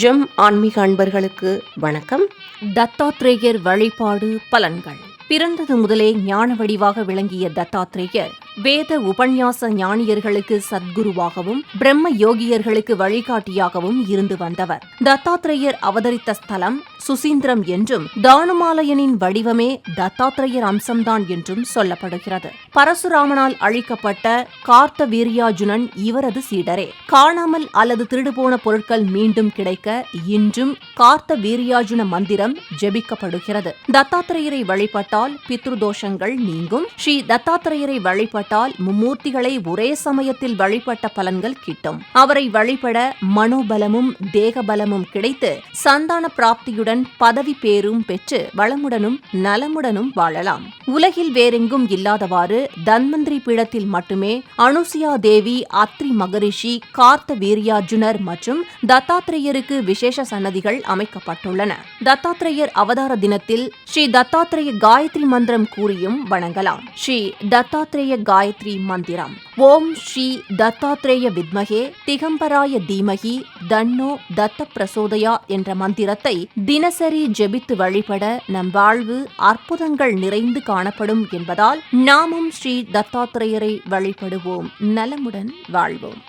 GeM ஆன்மீக அன்பர்களுக்கு வணக்கம். தத்தாத்ரேயர் வழிபாடு பலன்கள். பிறந்தது முதலே ஞான வடிவாக விளங்கிய தத்தாத்ரேயர் வேத உபன்யாச ஞானியர்களுக்கு சத்குருவாகவும் பிரம்ம யோகியர்களுக்கு வழிகாட்டியாகவும் இருந்து வந்தவர். தத்தாத்ரேயர் அவதரித்த ஸ்தலம் சுசீந்திரம் என்றும் தானுமாலயனின் வடிவமே தத்தாத்திரேயர் அம்சம்தான் என்றும் சொல்லப்படுகிறது. பரசுராமனால் அழிக்கப்பட்ட கார்த்த வீரியாஜுனன் இவரது சீடரே. காணாமல் அல்லது திருடுபோன பொருட்கள் மீண்டும் கிடைக்க இன்றும் கார்த்த வீரியாஜுன மந்திரம் ஜெபிக்கப்படுகிறது. தத்தாத்திரேயரை வழிபட்டால் பித்ருதோஷங்கள் நீங்கும். ஸ்ரீ தத்தாத்திரேயரை வழிபட்டால் மும்மூர்த்திகளை ஒரே சமயத்தில் வழிபட்ட பலன்கள் கிட்டும். அவரை வழிபட மனோபலமும் தேகபலமும் கிடைத்து சந்தான பிராப்தியுடன் பதவி பேரும் பெற்று வளமுடனும் நலமுடனும் வாழலாம். உலகில் வேறெங்கும் இல்லாதவாறு தன்வந்திரி பீடத்தில் மட்டுமே அனுசியா தேவி அத்ரி மகரிஷி கார்த்த வீரியார்ஜுனர் மற்றும் தத்தாத்திரேயருக்கு விசேஷ சன்னதிகள் அமைக்கப்பட்டுள்ளன. தத்தாத்திரேயர் அவதார தினத்தில் ஸ்ரீ தத்தாத்திரேய காயத்ரி மந்திரம் கூறியும் வணங்கலாம். ஸ்ரீ தத்தாத்திரேய காயத்ரி மந்திரம். ஓம் ஸ்ரீ தத்தாத்ரேய வித்மகே திகம்பராய தீமகி தன்னோ தத்த பிரசோதயா என்ற மந்திரத்தை தினசரி ஜெபித்து வழிபட நம் வாழ்வு அற்புதங்கள் நிறைந்து காணப்படும் என்பதால் நாமும் ஸ்ரீ தத்தாத்ரேயரை வழிபடுவோம். நலமுடன் வாழ்வோம்.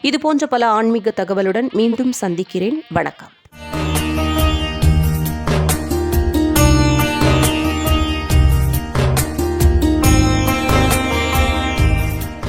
இதுபோன்ற பல ஆன்மீக தகவலுடன் மீண்டும் சந்திக்கிறேன். வணக்கம்.